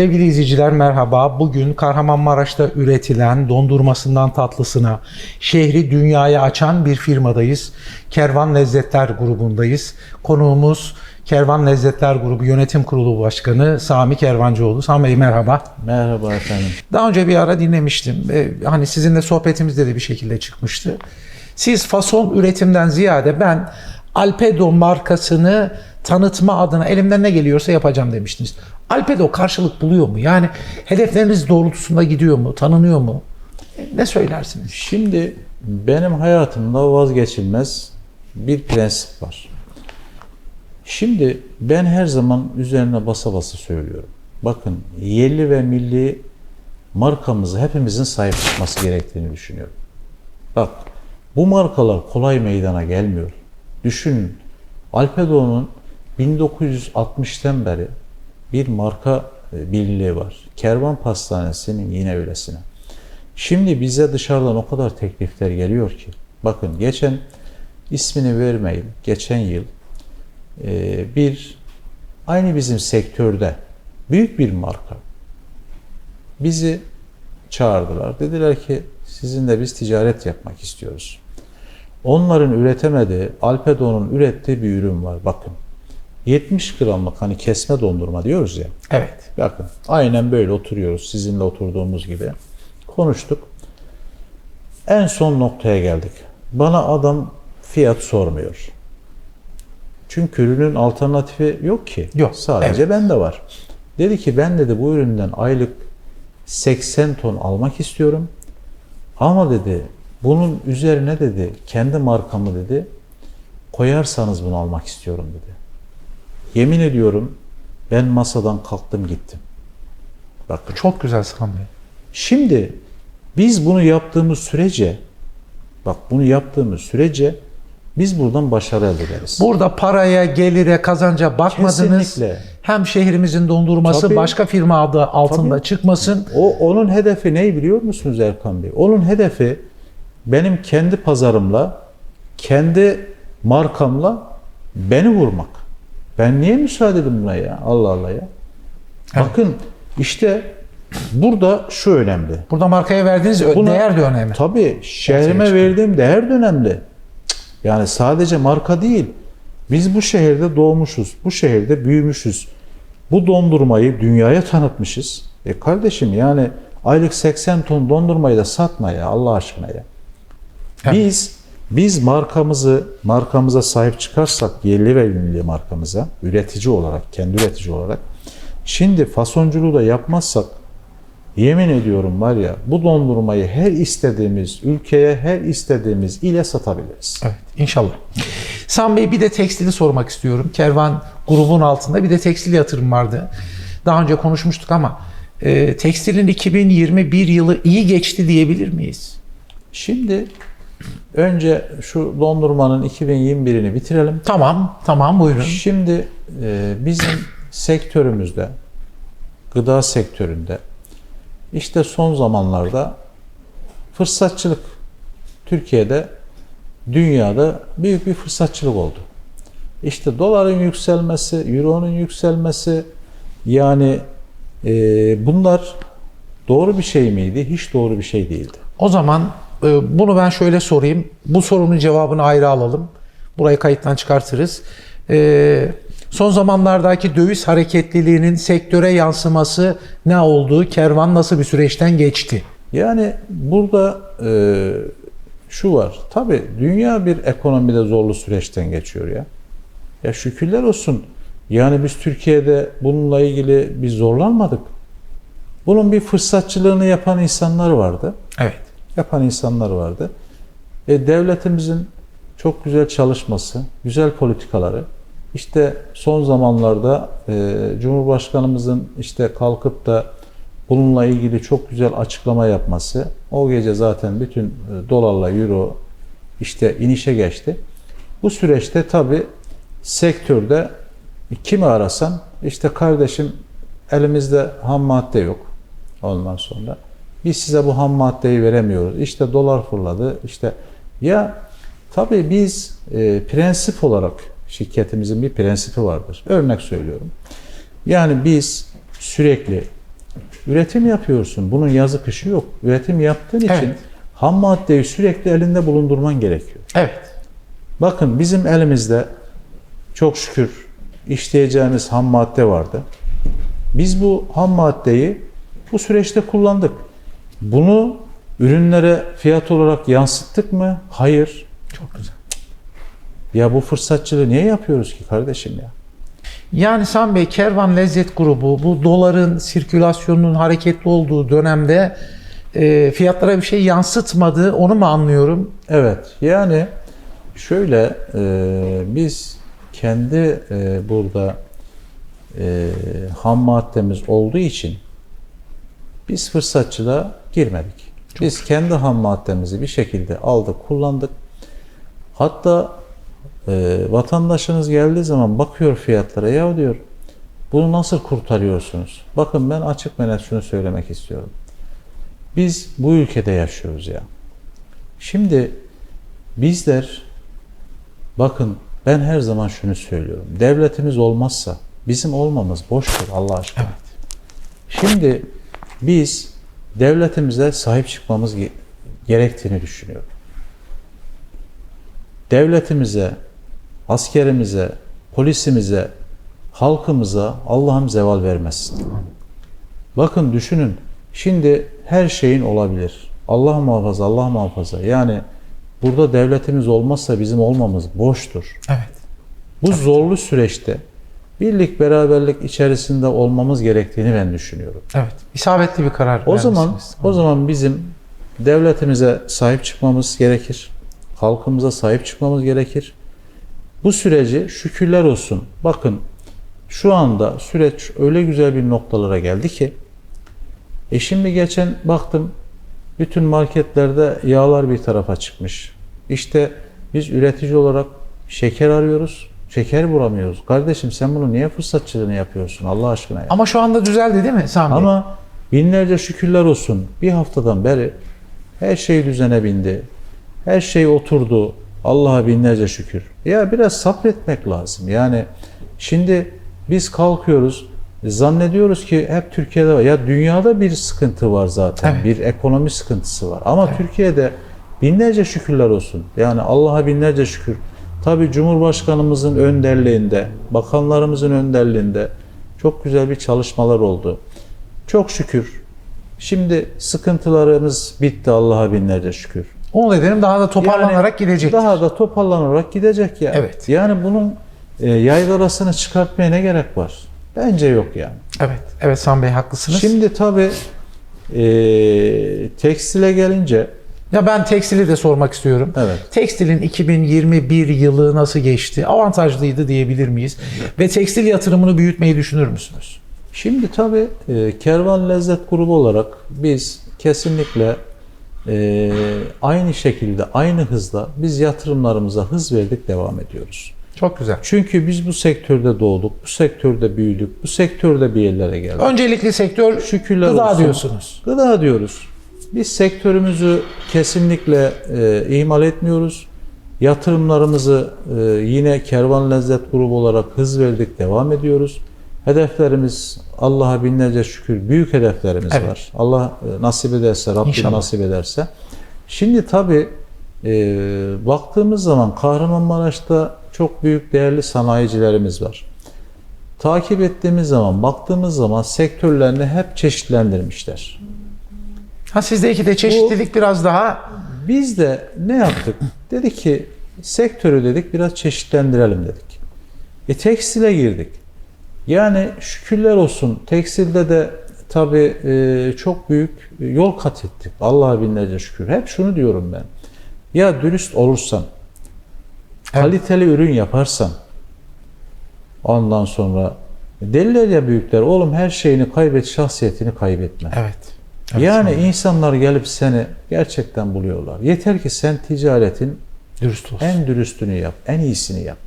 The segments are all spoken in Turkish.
Sevgili izleyiciler merhaba. Bugün Kahramanmaraş'ta üretilen dondurmasından tatlısına şehri dünyaya açan bir firmadayız. Kervan Lezzetler grubundayız. Konuğumuz Kervan Lezzetler Grubu Yönetim Kurulu Başkanı Sami Kervancıoğlu. Sami Bey merhaba. Merhaba efendim. Daha önce bir ara dinlemiştim. Hani sizinle sohbetimizde de bir şekilde çıkmıştı. Siz fason üretimden ziyade ben Alpedo markasını tanıtma adına elimden ne geliyorsa yapacağım demiştiniz. Alpedo karşılık buluyor mu? Yani hedefleriniz doğrultusunda gidiyor mu? Tanınıyor mu? Ne söylersiniz? Şimdi benim hayatımda vazgeçilmez bir prensip var. Şimdi ben her zaman üzerine basa basa söylüyorum. Bakın yerli ve milli markamızı hepimizin sahip çıkması gerektiğini düşünüyorum. Bak bu markalar kolay meydana gelmiyor. Düşünün Alpedo'nun 1960'tan beri bir marka e, birliği var. Kervan Pastanesi'nin yine öylesine. Şimdi bize dışarıdan o kadar teklifler geliyor ki. Bakın geçen ismini vermeyeyim. Geçen yıl e, bir aynı bizim sektörde büyük bir marka bizi çağırdılar. Dediler ki sizinle biz ticaret yapmak istiyoruz. Onların üretemediği, Alpedo'nun ürettiği bir ürün var. Bakın 70 gramlık hani kesme dondurma diyoruz ya. Evet. Bakın aynen böyle oturuyoruz sizinle oturduğumuz gibi. Konuştuk. En son noktaya geldik. Bana adam fiyat sormuyor. Çünkü ürünün alternatifi yok ki. Yok, Sadece bende var. Dedi ki ben dedi bu üründen aylık 80 ton almak istiyorum. Ama dedi bunun üzerine dedi kendi markamı dedi koyarsanız bunu almak istiyorum dedi. Yemin ediyorum ben masadan kalktım gittim. Bakın Çok güzel Sami Bey. Şimdi biz bunu yaptığımız sürece bak bunu yaptığımız sürece biz buradan başarı elde ederiz. Burada paraya, gelire, kazanca bakmadınız. Kesinlikle. Hem şehrimizin dondurması Tabii. başka firma adı altında Tabii. çıkmasın. O onun hedefi ne biliyor musunuz Erkan Bey? Onun hedefi benim kendi pazarımla, kendi markamla beni vurmak. Ben niye müsaade edeyim buna ya? Allah Allah ya. Evet. Bakın işte burada şu önemli. Burada markaya verdiğiniz Buna- değer de önemli. Tabii şehrime verdiğim değer de önemli. Yani sadece marka değil. Biz bu şehirde doğmuşuz. Bu şehirde büyümüşüz. Bu dondurmayı dünyaya tanıtmışız. E kardeşim yani aylık 80 ton dondurmayı da satma ya Allah aşkına ya. Evet. Biz biz markamızı markamıza sahip çıkarsak yerli ve milli markamıza üretici olarak kendi üretici olarak şimdi fasonculuğu da yapmazsak yemin ediyorum var ya bu dondurmayı her istediğimiz ülkeye her istediğimiz ile satabiliriz. Evet, inşallah. Sami Bey bir de tekstili sormak istiyorum. Kervan grubun altında bir de tekstil yatırım vardı. Daha önce konuşmuştuk ama e, tekstilin 2021 yılı iyi geçti diyebilir miyiz? Şimdi önce şu dondurmanın 2021'ini bitirelim. Tamam, tamam buyurun. Şimdi e, bizim sektörümüzde, gıda sektöründe işte son zamanlarda fırsatçılık Türkiye'de, dünyada büyük bir fırsatçılık oldu. İşte doların yükselmesi, euronun yükselmesi yani e, bunlar doğru bir şey miydi? Hiç doğru bir şey değildi. O zaman bunu ben şöyle sorayım. Bu sorunun cevabını ayrı alalım. Burayı kayıttan çıkartırız. E, son zamanlardaki döviz hareketliliğinin sektöre yansıması ne oldu? Kervan nasıl bir süreçten geçti? Yani burada e, şu var. Tabii dünya bir ekonomide zorlu süreçten geçiyor ya. Ya şükürler olsun. Yani biz Türkiye'de bununla ilgili biz zorlanmadık. Bunun bir fırsatçılığını yapan insanlar vardı. Evet. Yapan insanlar vardı. E, devletimizin çok güzel çalışması, güzel politikaları. İşte son zamanlarda e, Cumhurbaşkanımızın işte kalkıp da bununla ilgili çok güzel açıklama yapması. O gece zaten bütün e, dolarla euro işte inişe geçti. Bu süreçte tabi sektörde kimi arasan işte kardeşim elimizde ham madde yok ondan sonra. Biz size bu ham maddeyi veremiyoruz. İşte dolar fırladı. İşte ya tabii biz e, prensip olarak şirketimizin bir prensibi vardır. Örnek söylüyorum. Yani biz sürekli Üretim yapıyorsun. Bunun yazı kışı yok. Üretim yaptığın için Evet. ham maddeyi sürekli elinde bulundurman gerekiyor. Evet. Bakın bizim elimizde çok şükür işleyeceğimiz ham madde vardı. Biz bu ham maddeyi bu süreçte kullandık. Bunu ürünlere fiyat olarak yansıttık mı? Hayır. Çok güzel. Ya bu fırsatçılığı niye yapıyoruz ki kardeşim ya? Yani Sami Bey Kervan Lezzet Grubu bu doların sirkülasyonunun hareketli olduğu dönemde e, fiyatlara bir şey yansıtmadı. Onu mu anlıyorum? Evet, yani şöyle e, biz kendi e, burada e, ham maddemiz olduğu için biz fırsatçılığa girmedik. biz kendi ham maddemizi bir şekilde aldık, kullandık. Hatta e, vatandaşınız geldiği zaman bakıyor fiyatlara ya diyor bunu nasıl kurtarıyorsunuz? Bakın ben açık ve net şunu söylemek istiyorum. Biz bu ülkede yaşıyoruz ya. Şimdi bizler bakın ben her zaman şunu söylüyorum. Devletimiz olmazsa bizim olmamız boştur Allah aşkına. Şimdi biz devletimize sahip çıkmamız ge- gerektiğini düşünüyorum. Devletimize, askerimize, polisimize, halkımıza Allah'ım zeval vermesin. Bakın düşünün. Şimdi her şeyin olabilir. Allah muhafaza, Allah muhafaza. Yani burada devletimiz olmazsa bizim olmamız boştur. Evet. Bu zorlu süreçte birlik beraberlik içerisinde olmamız gerektiğini ben düşünüyorum. Evet. İsabetli bir karar O zaman o zaman bizim devletimize sahip çıkmamız gerekir. Halkımıza sahip çıkmamız gerekir. Bu süreci şükürler olsun. Bakın şu anda süreç öyle güzel bir noktalara geldi ki e şimdi geçen baktım bütün marketlerde yağlar bir tarafa çıkmış. İşte biz üretici olarak şeker arıyoruz. Şeker bulamıyoruz. Kardeşim sen bunu niye fırsatçılığını yapıyorsun Allah aşkına ya? Ama şu anda düzeldi değil mi Sami? Ama binlerce şükürler olsun. Bir haftadan beri her şey düzene bindi. Her şey oturdu. Allah'a binlerce şükür. Ya biraz sabretmek lazım. Yani şimdi biz kalkıyoruz. Zannediyoruz ki hep Türkiye'de var. Ya dünyada bir sıkıntı var zaten. Evet. Bir ekonomi sıkıntısı var. Ama Türkiye'de binlerce şükürler olsun. Yani Allah'a binlerce şükür. Tabi Cumhurbaşkanımızın önderliğinde, bakanlarımızın önderliğinde çok güzel bir çalışmalar oldu. Çok şükür. Şimdi sıkıntılarımız bitti Allah'a binlerce şükür. Onu dedim daha da toparlanarak Yani gidecek. Daha da toparlanarak gidecek ya. Evet. Yani bunun e, yaygarasını çıkartmaya ne gerek var? Bence yok yani. Evet. Evet Sami Bey haklısınız. Şimdi tabii e, tekstile gelince ya ben tekstili de sormak istiyorum. Evet. Tekstilin 2021 yılı nasıl geçti? Avantajlıydı diyebilir miyiz? Ve tekstil yatırımını büyütmeyi düşünür müsünüz? Şimdi tabii e, Kervan Lezzet Grubu olarak biz kesinlikle e, aynı şekilde, aynı hızla biz yatırımlarımıza hız verdik, devam ediyoruz. Çok güzel. Çünkü biz bu sektörde doğduk, bu sektörde büyüdük, bu sektörde bir yerlere geldik. Öncelikli sektör Şükürler gıda olsun. diyorsunuz. Gıda diyoruz. Biz sektörümüzü kesinlikle e, ihmal etmiyoruz. Yatırımlarımızı e, yine Kervan Lezzet Grubu olarak hız verdik, devam ediyoruz. Hedeflerimiz Allah'a binlerce şükür büyük hedeflerimiz Evet. var. Allah e, nasip ederse, Rabbim İnşallah. nasip ederse. Şimdi tabii e, baktığımız zaman Kahramanmaraş'ta çok büyük değerli sanayicilerimiz var. Takip ettiğimiz zaman, baktığımız zaman sektörlerini hep çeşitlendirmişler. Ha sizdeki de çeşitlilik biraz daha Biz de ne yaptık? Dedik ki sektörü dedik biraz çeşitlendirelim dedik. E tekstile girdik. Yani şükürler olsun tekstilde de tabii e, çok büyük yol kat ettik. Allah'a binlerce şükür. Hep şunu diyorum ben. Ya dürüst olursan, Evet. kaliteli ürün yaparsan ondan sonra deliler ya büyükler oğlum her şeyini kaybet şahsiyetini kaybetme. evet. Evet, yani Bey. insanlar gelip seni gerçekten buluyorlar. Yeter ki sen ticaretin dürüst olsun. en dürüstünü yap, en iyisini yap.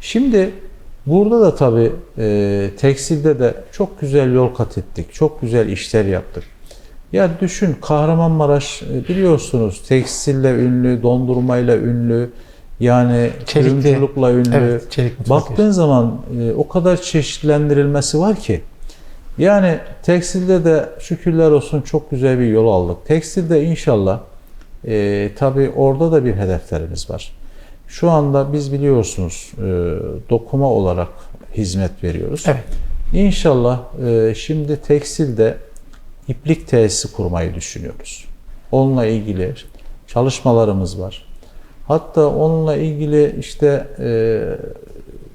Şimdi burada da tabii e, tekstilde de çok güzel yol kat ettik. Çok güzel işler yaptık. Ya düşün Kahramanmaraş e, biliyorsunuz tekstille ünlü, dondurmayla ünlü, yani Çelikli. kuyumculukla ünlü. Evet, çelik Baktığın zaman e, o kadar çeşitlendirilmesi var ki. Yani tekstilde de şükürler olsun çok güzel bir yol aldık. Tekstilde inşallah e, tabii orada da bir hedeflerimiz var. Şu anda biz biliyorsunuz e, dokuma olarak hizmet veriyoruz. Evet. İnşallah e, şimdi tekstilde iplik tesisi kurmayı düşünüyoruz. Onunla ilgili çalışmalarımız var. Hatta onunla ilgili işte e,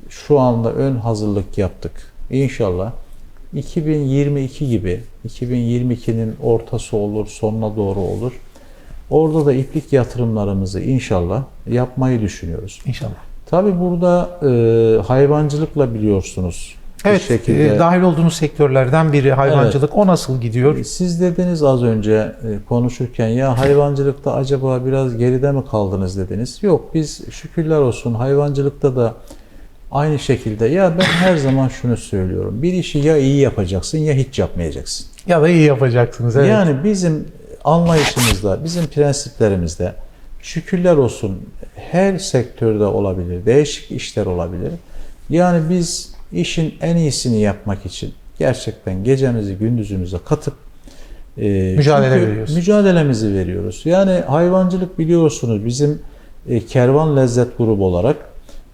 şu anda ön hazırlık yaptık. İnşallah 2022 gibi, 2022'nin ortası olur, sonuna doğru olur. Orada da iplik yatırımlarımızı inşallah yapmayı düşünüyoruz. İnşallah. Tabi burada e, hayvancılıkla biliyorsunuz. Evet, şekilde. e, dahil olduğunuz sektörlerden biri hayvancılık. O nasıl gidiyor? Siz dediniz az önce e, konuşurken ya hayvancılıkta acaba biraz geride mi kaldınız dediniz. Yok biz şükürler olsun hayvancılıkta da aynı şekilde ya ben her zaman şunu söylüyorum. Bir işi ya iyi yapacaksın ya hiç yapmayacaksın. Ya da iyi yapacaksınız. Evet. Yani bizim anlayışımızda, bizim prensiplerimizde şükürler olsun her sektörde olabilir, değişik işler olabilir. Yani biz işin en iyisini yapmak için gerçekten gecemizi gündüzümüze katıp e, Mücadele veriyoruz. Mücadelemizi veriyoruz. Yani hayvancılık biliyorsunuz bizim e, kervan lezzet grubu olarak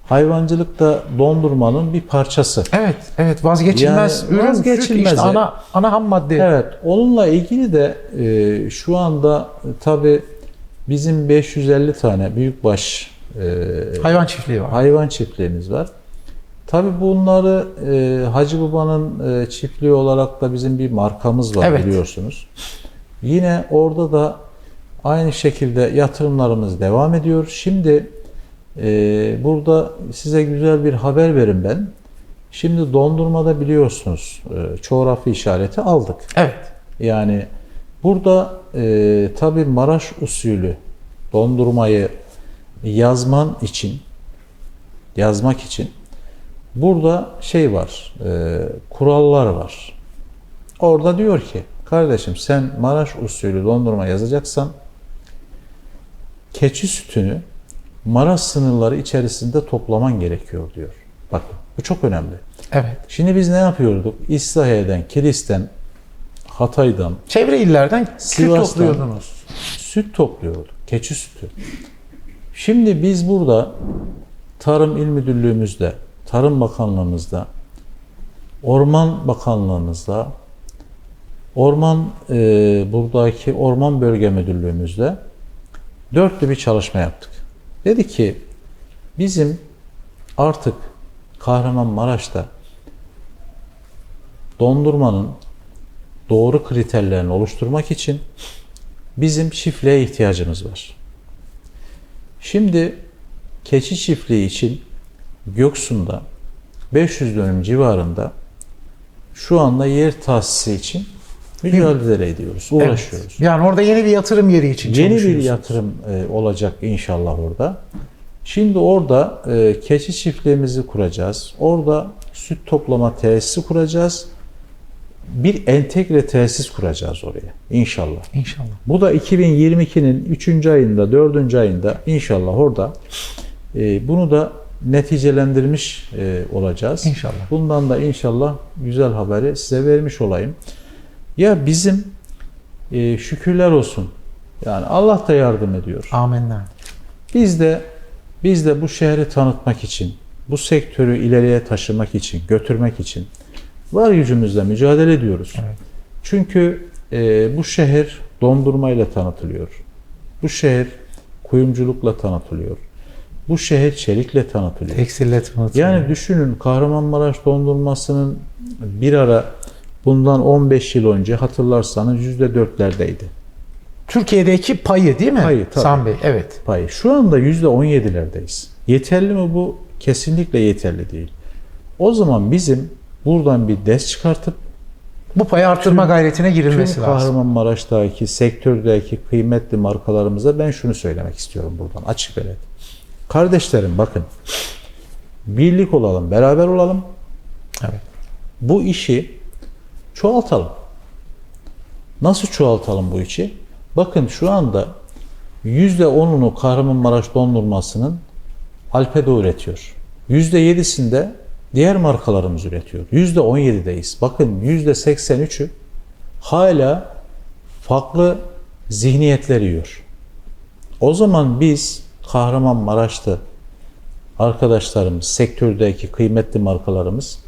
hayvancılık da dondurmanın bir parçası. Evet, evet vazgeçilmez Yani ürün. vazgeçilmez. İşte ana ana ham madde. Evet, onunla ilgili de e, şu anda tabi bizim 550 tane büyükbaş e, Hayvan çiftliği var. hayvan çiftliğimiz var. Tabi bunları e, Hacı Baba'nın e, çiftliği olarak da bizim bir markamız var Evet. biliyorsunuz. Yine orada da aynı şekilde yatırımlarımız devam ediyor. Şimdi e, burada size güzel bir haber verin ben. Şimdi dondurmada biliyorsunuz e, işareti aldık. Evet. Yani burada e, tabi Maraş usulü dondurmayı yazman için yazmak için burada şey var e, kurallar var. Orada diyor ki kardeşim sen Maraş usulü dondurma yazacaksan keçi sütünü Maraş sınırları içerisinde toplaman gerekiyor diyor. Bakın bu çok önemli. Evet. Şimdi biz ne yapıyorduk? İslahiye'den, Kilis'ten, Hatay'dan Çevre illerden süt Sivas'tan. topluyordunuz. süt topluyorduk. Keçi sütü. Şimdi biz burada Tarım İl Müdürlüğümüzde, Tarım Bakanlığımızda, Orman Bakanlığımızda, Orman e, buradaki Orman Bölge Müdürlüğümüzde dörtlü bir çalışma yaptık. Dedi ki bizim artık Kahramanmaraş'ta dondurmanın doğru kriterlerini oluşturmak için bizim çiftliğe ihtiyacımız var. Şimdi keçi çiftliği için Göksu'nda 500 dönüm civarında şu anda yer tahsisi için mücadele ediyoruz, Evet. uğraşıyoruz. Yani orada yeni bir yatırım yeri için Yeni bir yatırım e, olacak inşallah orada. Şimdi orada e, keçi çiftliğimizi kuracağız. Orada süt toplama tesisi kuracağız. Bir entegre tesis kuracağız oraya inşallah. İnşallah. Bu da 2022'nin 3. ayında, 4. ayında inşallah orada e, bunu da neticelendirmiş e, olacağız. İnşallah. Bundan da inşallah güzel haberi size vermiş olayım. Ya bizim e, şükürler olsun. Yani Allah da yardım ediyor. Amenna. Biz de biz de bu şehri tanıtmak için, bu sektörü ileriye taşımak için, götürmek için var gücümüzle mücadele ediyoruz. Evet. Çünkü e, bu şehir dondurmayla tanıtılıyor. Bu şehir kuyumculukla tanıtılıyor. Bu şehir çelikle tanıtılıyor. Tekstille tanıtıyor. Yani düşünün Kahramanmaraş dondurmasının bir ara bundan 15 yıl önce hatırlarsanız %4'lerdeydi. Türkiye'deki payı değil mi? Payı, tabii. Sam Bey. Evet. payı. Şu anda %17'lerdeyiz. Yeterli mi bu? Kesinlikle yeterli değil. O zaman bizim buradan bir ders çıkartıp Bu payı gayretine tüm girilmesi lazım. Kahramanmaraş'taki sektördeki kıymetli markalarımıza ben şunu söylemek istiyorum buradan açık ve net. Kardeşlerim bakın birlik olalım, beraber olalım. Evet. Bu işi çoğaltalım. Nasıl çoğaltalım bu işi? Bakın şu anda %10'unu Kahramanmaraş dondurmasının Alpedo üretiyor. %7'sinde diğer markalarımız üretiyor. %17'deyiz. Bakın %83'ü hala farklı zihniyetler yiyor. O zaman biz Kahramanmaraş'ta arkadaşlarımız, sektördeki kıymetli markalarımız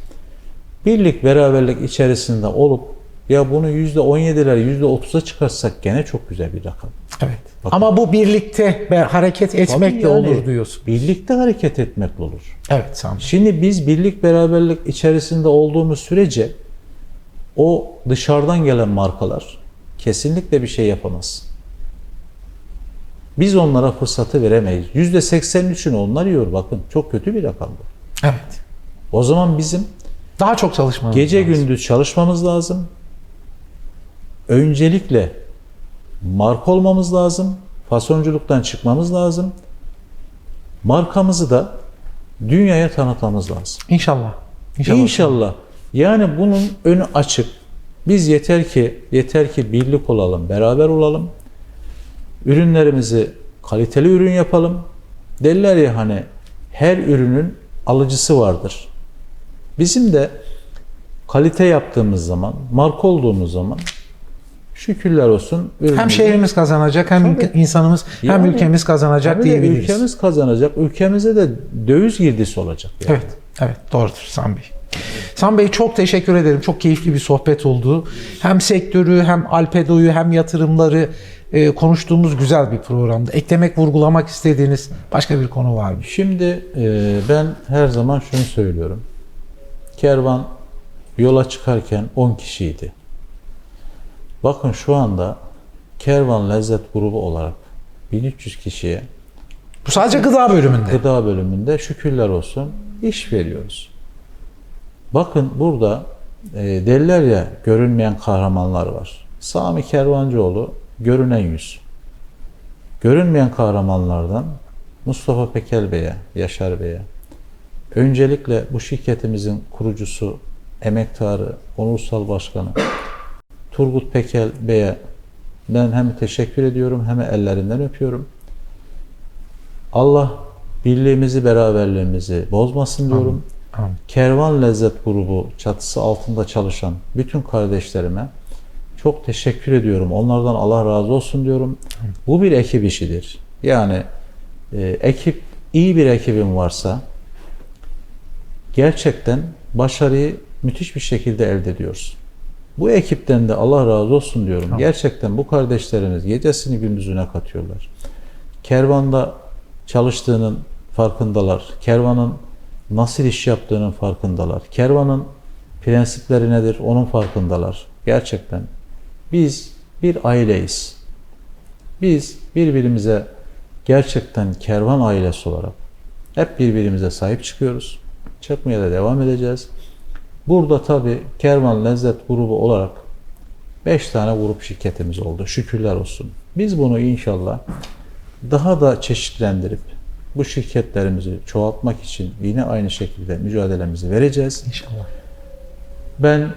birlik beraberlik içerisinde olup ya bunu %17'ler %30'a çıkarsak gene çok güzel bir rakam. Evet. Bakın. Ama bu birlikte hareket etmekle yani olur diyorsun. Birlikte hareket etmekle olur. Evet Sami. Şimdi biz birlik beraberlik içerisinde olduğumuz sürece o dışarıdan gelen markalar kesinlikle bir şey yapamaz. Biz onlara fırsatı veremeyiz. %83'ünü onlar yiyor bakın. Çok kötü bir rakam bu. Evet. O zaman bizim Daha çok çalışmamız gece lazım. gündüz çalışmamız lazım. Öncelikle marka olmamız lazım. Fasonculuktan çıkmamız lazım. Markamızı da dünyaya tanıtmamız lazım. İnşallah. İnşallah. İnşallah. Yani bunun önü açık. Biz yeter ki yeter ki birlik olalım, beraber olalım. Ürünlerimizi kaliteli ürün yapalım. Derler ya hani her ürünün alıcısı vardır. Bizim de kalite yaptığımız zaman, marka olduğumuz zaman şükürler olsun. Hem ürünümüzü- şehrimiz kazanacak hem Tabii. insanımız hem Yani- ülkemiz kazanacak diyebiliriz. Ülkemiz kazanacak. Ülkemize de döviz girdisi olacak. yani. Evet, evet doğrudur Sam Bey. Sam Bey çok teşekkür ederim. Çok keyifli bir sohbet oldu. Hem sektörü hem Alpedo'yu hem yatırımları e, konuştuğumuz güzel bir programdı. Eklemek, vurgulamak istediğiniz başka bir konu var mı? Şimdi e, ben her zaman şunu söylüyorum. Kervan yola çıkarken 10 kişiydi. Bakın şu anda Kervan Lezzet Grubu olarak 1300 kişiye Bu sadece gıda bölümünde. gıda bölümünde şükürler olsun iş veriyoruz. Bakın burada e, derler ya görünmeyen kahramanlar var. Sami Kervancıoğlu görünen yüz. Görünmeyen kahramanlardan Mustafa Pekel Bey'e, Yaşar Bey'e, öncelikle bu şirketimizin kurucusu, emektarı, onursal başkanı Turgut Pekel Bey'e ben hem teşekkür ediyorum hem ellerinden öpüyorum. Allah birliğimizi, beraberliğimizi bozmasın diyorum. Amin. Kervan Lezzet Grubu çatısı altında çalışan bütün kardeşlerime çok teşekkür ediyorum. Onlardan Allah razı olsun diyorum. Bu bir ekip işidir. Yani e, ekip iyi bir ekibim varsa gerçekten başarıyı müthiş bir şekilde elde ediyoruz. Bu ekipten de Allah razı olsun diyorum. Gerçekten bu kardeşlerimiz gecesini gündüzüne katıyorlar. Kervanda çalıştığının farkındalar. Kervanın nasıl iş yaptığının farkındalar. Kervanın prensipleri nedir onun farkındalar. Gerçekten biz bir aileyiz. Biz birbirimize gerçekten kervan ailesi olarak hep birbirimize sahip çıkıyoruz. Çıkmaya da devam edeceğiz. Burada tabi Kervan Lezzet grubu olarak 5 tane grup şirketimiz oldu. Şükürler olsun. Biz bunu inşallah daha da çeşitlendirip bu şirketlerimizi çoğaltmak için yine aynı şekilde mücadelemizi vereceğiz. İnşallah. Ben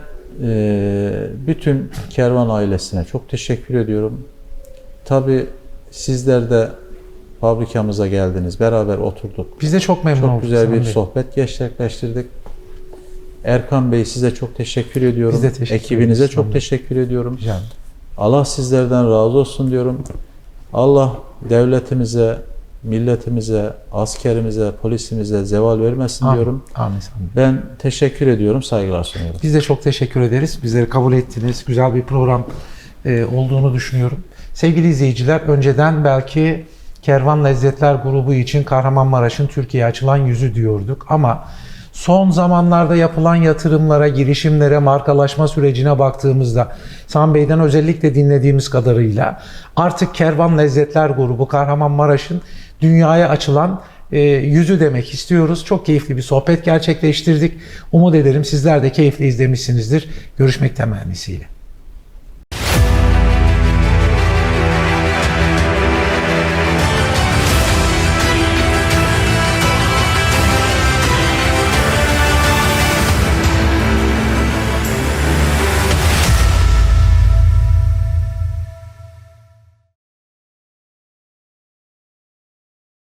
e, bütün kervan ailesine çok teşekkür ediyorum. Tabi sizler de fabrikamıza geldiniz, beraber oturduk. Biz de çok memnun Çok olduk. güzel Sami bir Bey. sohbet gerçekleştirdik. Erkan Bey size çok teşekkür ediyorum. Biz de teşekkür Ekibinize çok teşekkür ediyorum. Rica. Allah sizlerden razı olsun diyorum. Allah devletimize, milletimize, askerimize, polisimize zeval vermesin Amin. diyorum. Amin. Ben teşekkür ediyorum, saygılar sunuyorum. Biz de çok teşekkür ederiz. Bizleri kabul ettiniz. Güzel bir program e, olduğunu düşünüyorum. Sevgili izleyiciler, önceden belki Kervan Lezzetler grubu için Kahramanmaraş'ın Türkiye'ye açılan yüzü diyorduk ama son zamanlarda yapılan yatırımlara, girişimlere, markalaşma sürecine baktığımızda Sami Bey'den özellikle dinlediğimiz kadarıyla artık Kervan Lezzetler grubu Kahramanmaraş'ın dünyaya açılan e, yüzü demek istiyoruz. Çok keyifli bir sohbet gerçekleştirdik. Umut ederim sizler de keyifle izlemişsinizdir. Görüşmek temennisiyle.